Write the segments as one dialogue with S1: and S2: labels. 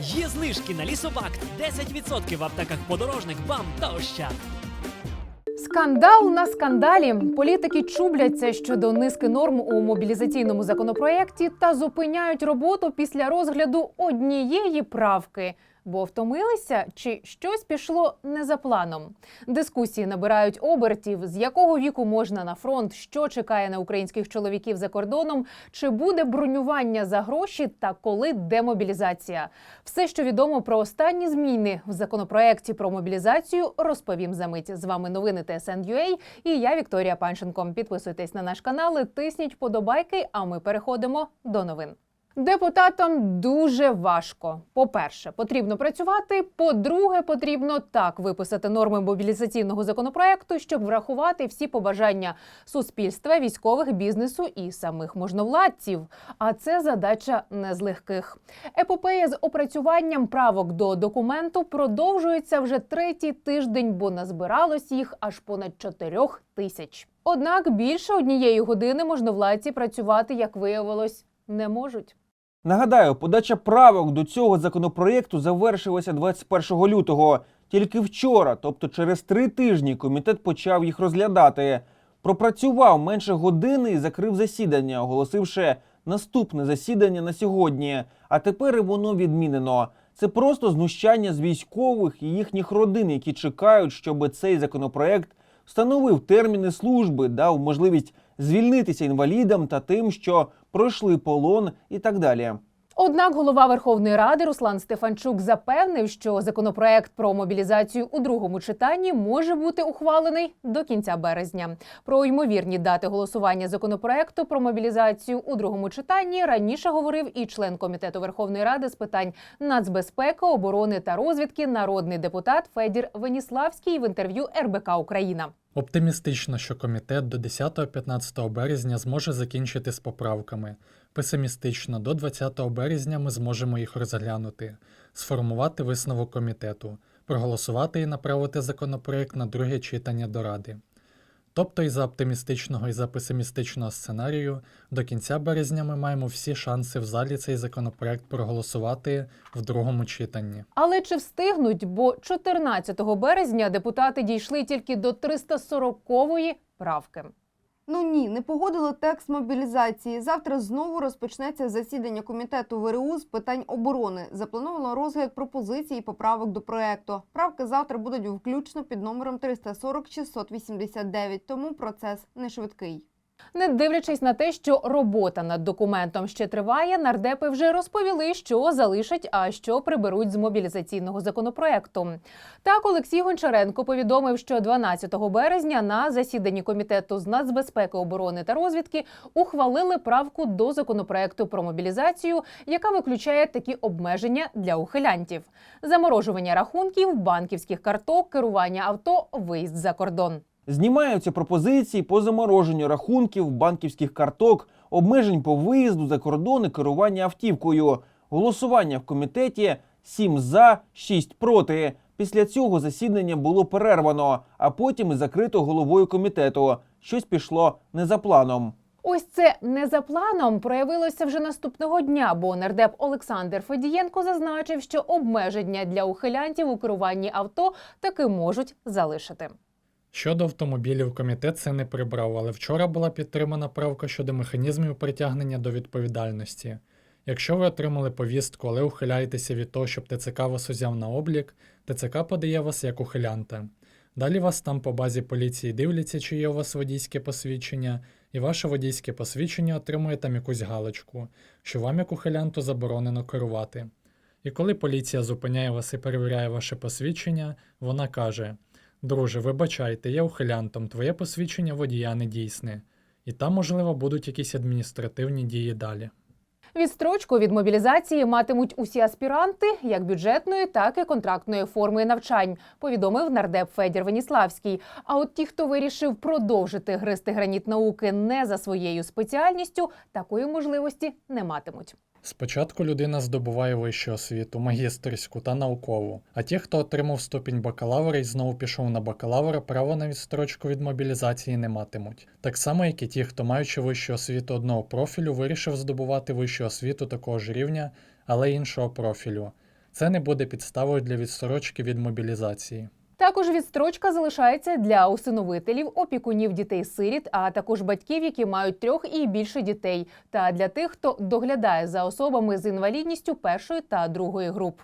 S1: Є знижки на лісобакт 10% в аптеках подорожник, бам та ощад.
S2: Скандал на скандалі. Політики чубляться щодо низки норм у мобілізаційному законопроєкті та зупиняють роботу після розгляду однієї правки. Бо втомилися чи щось пішло не за планом. Дискусії набирають обертів, з якого віку можна на фронт, що чекає на українських чоловіків за кордоном, чи буде бронювання за гроші та коли демобілізація. Все, що відомо про останні зміни в законопроекті про мобілізацію, розповім за мить. З вами новини ТСН.UA і я Вікторія Панченко. Підписуйтесь на наш канал, тисніть подобайки. А ми переходимо до новин. Депутатам дуже важко. По-перше, потрібно працювати. По-друге, потрібно так виписати норми мобілізаційного законопроекту, щоб врахувати всі побажання суспільства, військових, бізнесу і самих можновладців. А це задача не з легких. Епопея з опрацюванням правок до документу продовжується вже третій тиждень, бо назбиралось їх аж понад чотирьох тисяч. Однак більше однієї години можновладці працювати, як виявилось, не можуть.
S3: Нагадаю, подача правок до цього законопроєкту завершилася 21 лютого. Тільки вчора, тобто через три тижні, комітет почав їх розглядати. Пропрацював менше години і закрив засідання, оголосивши наступне засідання на сьогодні. А тепер воно відмінено. Це просто знущання з військових і їхніх родин, які чекають, щоб цей законопроект встановив терміни служби, дав можливість звільнитися інвалідам та тим, що пройшли полон і так далі.
S2: Однак голова Верховної Ради Руслан Стефанчук запевнив, що законопроект про мобілізацію у другому читанні може бути ухвалений до кінця березня. Про ймовірні дати голосування законопроекту про мобілізацію у другому читанні раніше говорив і член комітету Верховної Ради з питань нацбезпеки, оборони та розвідки, народний депутат Федір Веніславський в інтерв'ю РБК Україна.
S4: Оптимістично, що комітет до 10-15 березня зможе закінчити з поправками. Песимістично, до 20 березня ми зможемо їх розглянути, сформувати висновок комітету, проголосувати і направити законопроект на друге читання до Ради. Тобто і за оптимістичного, і за песимістичного сценарію до кінця березня ми маємо всі шанси в залі цей законопроект проголосувати в другому читанні.
S2: Але чи встигнуть? Бо 14 березня депутати дійшли тільки до 340-ї правки.
S5: Ну ні, не погодили текст мобілізації. Завтра знову розпочнеться засідання комітету ВРУ з питань оборони. Заплановано розгляд пропозицій і поправок до проекту. Правки завтра будуть включно під номером 340-689, тому процес не швидкий.
S2: Не дивлячись на те, що робота над документом ще триває, нардепи вже розповіли, що залишать, а що приберуть з мобілізаційного законопроекту. Так, Олексій Гончаренко повідомив, що 12 березня на засіданні комітету з нацбезпеки, оборони та розвідки ухвалили правку до законопроекту про мобілізацію, яка виключає такі обмеження для ухилянтів: заморожування рахунків, банківських карток, керування авто, виїзд за кордон.
S3: Знімаються пропозиції по замороженню рахунків, банківських карток, обмежень по виїзду за кордон і керування автівкою. Голосування в комітеті 7 за, 6 проти. Після цього засідання було перервано, а потім і закрито головою комітету. Щось пішло не за планом.
S2: Ось це не за планом проявилося вже наступного дня, бо нардеп Олександр Федієнко зазначив, що обмеження для ухилянтів у керуванні авто таки можуть залишити.
S4: Щодо автомобілів, комітет це не прибрав, але вчора була підтримана правка щодо механізмів притягнення до відповідальності. Якщо ви отримали повістку, але ухиляєтеся від того, щоб ТЦК вас узяв на облік, ТЦК подає вас як ухилянта. Далі вас там по базі поліції дивляться, чи є у вас водійське посвідчення, і ваше водійське посвідчення отримує там якусь галочку, що вам як ухилянту заборонено керувати. І коли поліція зупиняє вас і перевіряє ваше посвідчення, вона каже: Друже, вибачайте, я ухилянтом, твоє посвідчення водія не дійсне. І там, можливо, будуть якісь адміністративні дії далі.
S2: Відстрочку від мобілізації матимуть усі аспіранти як бюджетної, так і контрактної форми навчань, повідомив нардеп Федір Веніславський. А от ті, хто вирішив продовжити гристи граніт науки не за своєю спеціальністю, такої можливості не матимуть.
S4: Спочатку людина здобуває вищу освіту, магістерську та наукову, а ті, хто отримав ступінь бакалавра і знову пішов на бакалавра, право на відстрочку від мобілізації не матимуть. Так само, як і ті, хто маючи вищу освіту одного профілю, вирішив здобувати вищу освіту такого ж рівня, але іншого профілю. Це не буде підставою для відстрочки від мобілізації.
S2: Також відстрочка залишається для усиновителів, опікунів дітей-сиріт, а також батьків, які мають трьох і більше дітей, та для тих, хто доглядає за особами з інвалідністю першої та другої груп.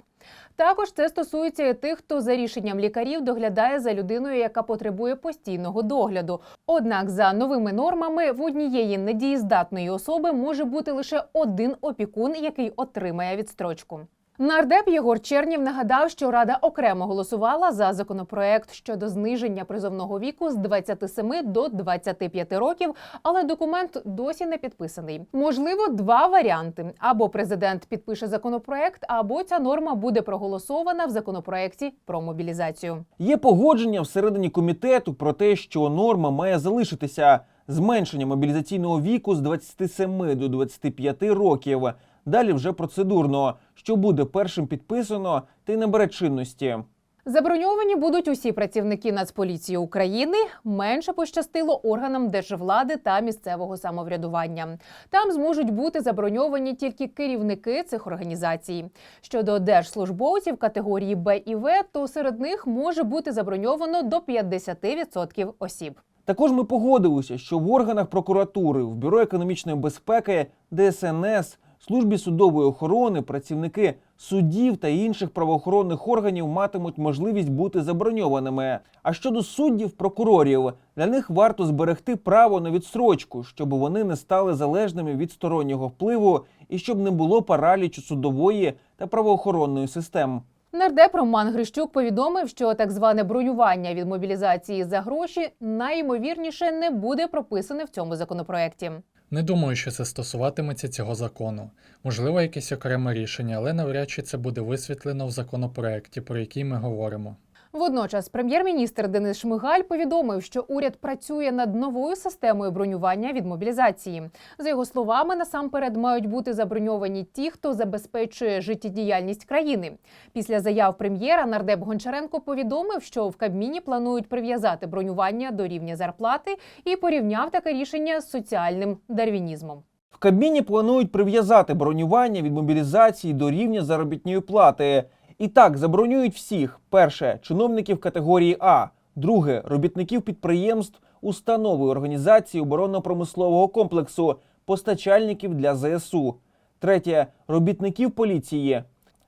S2: Також це стосується і тих, хто за рішенням лікарів доглядає за людиною, яка потребує постійного догляду. Однак, за новими нормами, в однієї недієздатної особи може бути лише один опікун, який отримає відстрочку. Нардеп Єгор Чернів нагадав, що рада окремо голосувала за законопроект щодо зниження призовного віку з 27 до 25 років, але документ досі не підписаний. Можливо, два варіанти: або президент підпише законопроект, або ця норма буде проголосована в законопроекті про мобілізацію.
S3: Є погодження всередині комітету про те, що норма має залишитися зменшення мобілізаційного віку з 27 до 25 років. Далі вже процедурно, що буде першим підписано й набере чинності.
S2: Заброньовані будуть усі працівники Нацполіції України. Менше пощастило органам держвлади та місцевого самоврядування. Там зможуть бути заброньовані тільки керівники цих організацій. Щодо держслужбовців категорії Б і В, то серед них може бути заброньовано до 50% осіб.
S3: Також ми погодилися, що в органах прокуратури, в бюро економічної безпеки, ДСНС, службі судової охорони, працівники судів та інших правоохоронних органів матимуть можливість бути заброньованими. А щодо суддів, прокурорів, для них варто зберегти право на відстрочку, щоб вони не стали залежними від стороннього впливу і щоб не було паралічу судової та правоохоронної систем.
S2: Нардеп Роман Грищук повідомив, що так зване бронювання від мобілізації за гроші найімовірніше не буде прописане в цьому законопроекті.
S4: Не думаю, що це стосуватиметься цього закону. Можливо, якесь окреме рішення, але навряд чи це буде висвітлено в законопроекті, про який ми говоримо.
S2: Водночас прем'єр-міністр Денис Шмигаль повідомив, що уряд працює над новою системою бронювання від мобілізації. За його словами, насамперед мають бути заброньовані ті, хто забезпечує життєдіяльність країни. Після заяв прем'єра нардеп Гончаренко повідомив, що в Кабміні планують прив'язати бронювання до рівня зарплати і порівняв таке рішення з соціальним дарвінізмом.
S3: В Кабміні планують прив'язати бронювання від мобілізації до рівня заробітної плати. І так забронюють всіх: перше чиновників категорії А, друге робітників підприємств, установи організації оборонно-промислового комплексу, постачальників для ЗСУ, третє робітників поліції.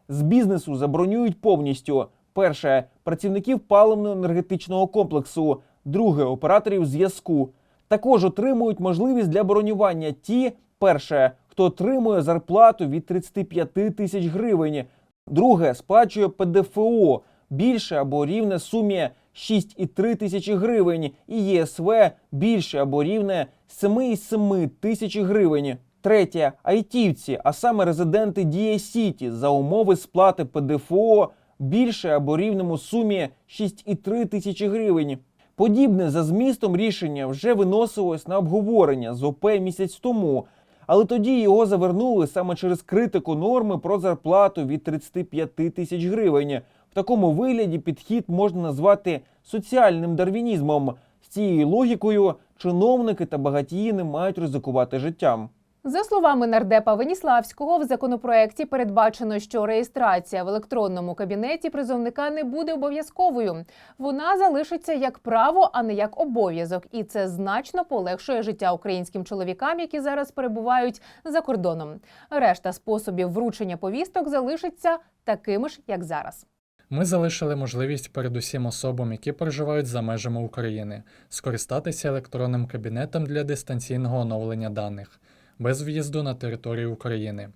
S3: З бізнесу забронюють повністю: перше працівників паливно-енергетичного комплексу, друге операторів зв'язку. Також отримують можливість для бронювання ті, перше, хто отримує зарплату від 35 тисяч гривень, друге сплачує ПДФО більше або рівне сумі 6,3 тисячі гривень, і ЄСВ більше або рівне 7,7 тисячі гривень. Третє айтівці, а саме резиденти Дія Сіті за умови сплати ПДФО більше або рівному сумі 6,3 тисячі гривень. Подібне за змістом рішення вже виносилось на обговорення з ОП місяць тому, але тоді його завернули саме через критику норми про зарплату від 35 тисяч гривень. В такому вигляді підхід можна назвати соціальним дарвінізмом. З цією логікою чиновники та багатії не мають ризикувати життям.
S2: За словами нардепа Веніславського, в законопроекті передбачено, що реєстрація в електронному кабінеті призовника не буде обов'язковою. Вона залишиться як право, а не як обов'язок, і це значно полегшує життя українським чоловікам, які зараз перебувають за кордоном. Решта способів вручення повісток залишиться такими ж, як зараз.
S4: Ми залишили можливість передусім особам, які проживають за межами України, скористатися електронним кабінетом для дистанційного оновлення даних без в'їзду на територію України,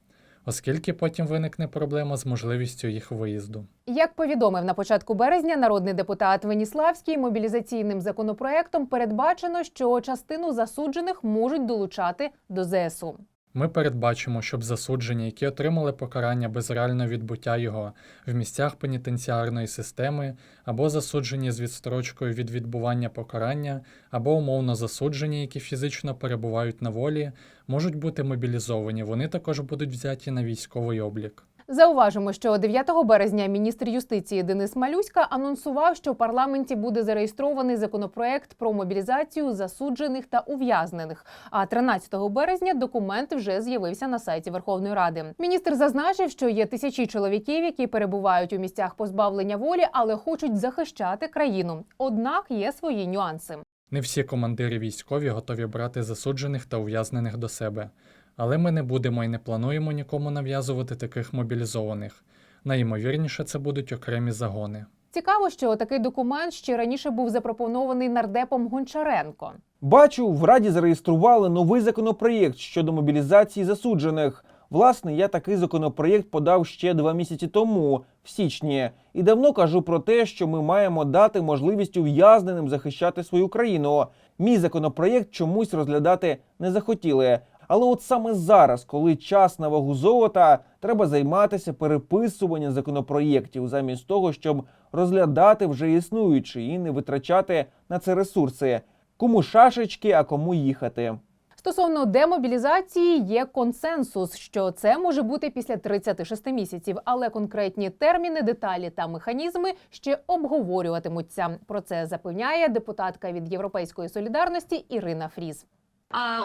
S4: оскільки потім виникне проблема з можливістю їх виїзду.
S2: Як повідомив на початку березня народний депутат Веніславський, мобілізаційним законопроектом передбачено, що частину засуджених можуть долучати до ЗСУ.
S4: Ми передбачимо, щоб засуджені, які отримали покарання без реального відбуття його в місцях пенітенціарної системи, або засуджені з відстрочкою від відбування покарання, або умовно засуджені, які фізично перебувають на волі, можуть бути мобілізовані. Вони також будуть взяті на військовий облік.
S2: Зауважимо, що 9 березня міністр юстиції Денис Малюська анонсував, що в парламенті буде зареєстрований законопроект про мобілізацію засуджених та ув'язнених. А 13 березня документ вже з'явився на сайті Верховної Ради. Міністр зазначив, що є тисячі чоловіків, які перебувають у місцях позбавлення волі, але хочуть захищати країну. Однак є свої нюанси.
S4: Не всі командири військові готові брати засуджених та ув'язнених до себе. Але ми не будемо і не плануємо нікому нав'язувати таких мобілізованих. Найімовірніше, це будуть окремі загони.
S2: Цікаво, що такий документ ще раніше був запропонований нардепом Гончаренко.
S3: Бачу, в Раді зареєстрували новий законопроєкт щодо мобілізації засуджених. Власне, я такий законопроєкт подав ще два місяці тому, в січні, і давно кажу про те, що ми маємо дати можливість ув'язненим захищати свою країну. Мій законопроєкт чомусь розглядати не захотіли. Але от саме зараз, коли час на вагу золота, треба займатися переписуванням законопроєктів замість того, щоб розглядати вже існуючі і не витрачати на це ресурси. Кому шашечки, а кому їхати.
S2: Стосовно демобілізації є консенсус, що це може бути після 36 місяців, але конкретні терміни, деталі та механізми ще обговорюватимуться. Про це запевняє депутатка від Європейської солідарності Ірина Фріз.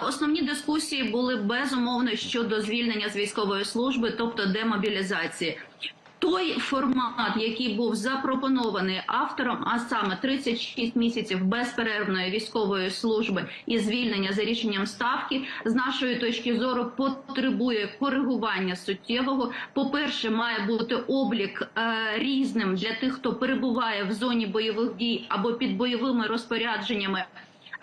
S6: Основні дискусії були безумовно щодо звільнення з військової служби, тобто демобілізації. Той формат, який був запропонований автором, а саме 36 місяців безперервної військової служби і звільнення за рішенням ставки, з нашої точки зору потребує коригування суттєвого. По перше, має бути облік е, різним для тих, хто перебуває в зоні бойових дій або під бойовими розпорядженнями.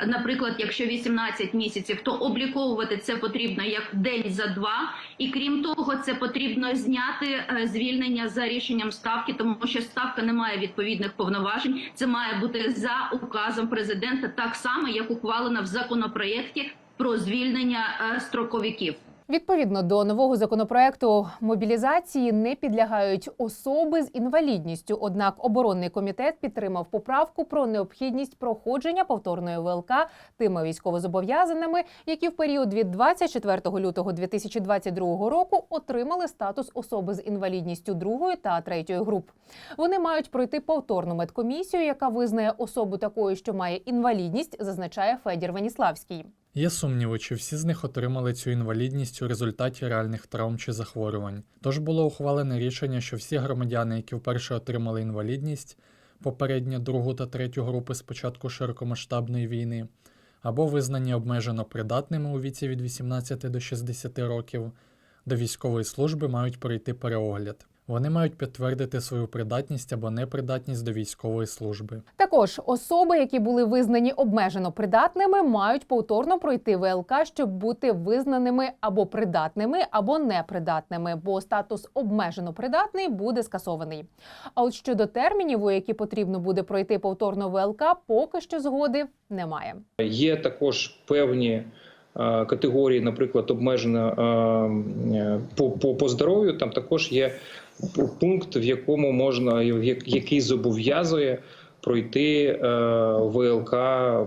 S6: Наприклад, якщо 18 місяців, то обліковувати це потрібно як день за два, і крім того, це потрібно зняти е, звільнення за рішенням ставки, тому що ставка не має відповідних повноважень. Це має бути за указом президента, так само як ухвалено в законопроєкті про звільнення е, строковиків.
S2: Відповідно до нового законопроекту мобілізації не підлягають особи з інвалідністю. Однак оборонний комітет підтримав поправку про необхідність проходження повторної ВЛК тими військовозобов'язаними, які в період від 24 лютого 2022 року отримали статус особи з інвалідністю другої та третьої груп. Вони мають пройти повторну медкомісію, яка визнає особу такою, що має інвалідність, зазначає Федір Веніславський.
S4: Є сумніви, чи всі з них отримали цю інвалідність у результаті реальних травм чи захворювань. Тож було ухвалене рішення, що всі громадяни, які вперше отримали інвалідність, попередньо другу та третю групи з початку широкомасштабної війни, або визнані обмежено придатними у віці від 18 до 60 років, до військової служби мають пройти переогляд. Вони мають підтвердити свою придатність або непридатність до військової служби.
S2: Також особи, які були визнані обмежено придатними, мають повторно пройти ВЛК, щоб бути визнаними або придатними, або непридатними, бо статус обмежено придатний буде скасований. А от щодо термінів, у які потрібно буде пройти повторно ВЛК, поки що згоди немає.
S7: Є також певні е, категорії, наприклад, обмежено е, е, по, по, по здоров'ю. Там також є пункт, в якому можна як- який зобов'язує пройти е, ВЛК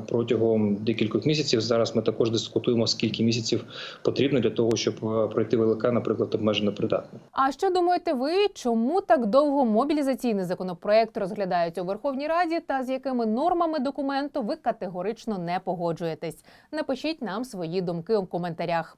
S7: протягом декількох місяців. Зараз ми також дискутуємо, скільки місяців потрібно для того, щоб е, пройти ВЛК, наприклад, обмежено придатним.
S2: А що думаєте ви, чому так довго мобілізаційний законопроект розглядають у Верховній Раді та з якими нормами документу ви категорично не погоджуєтесь? Напишіть нам свої думки у коментарях.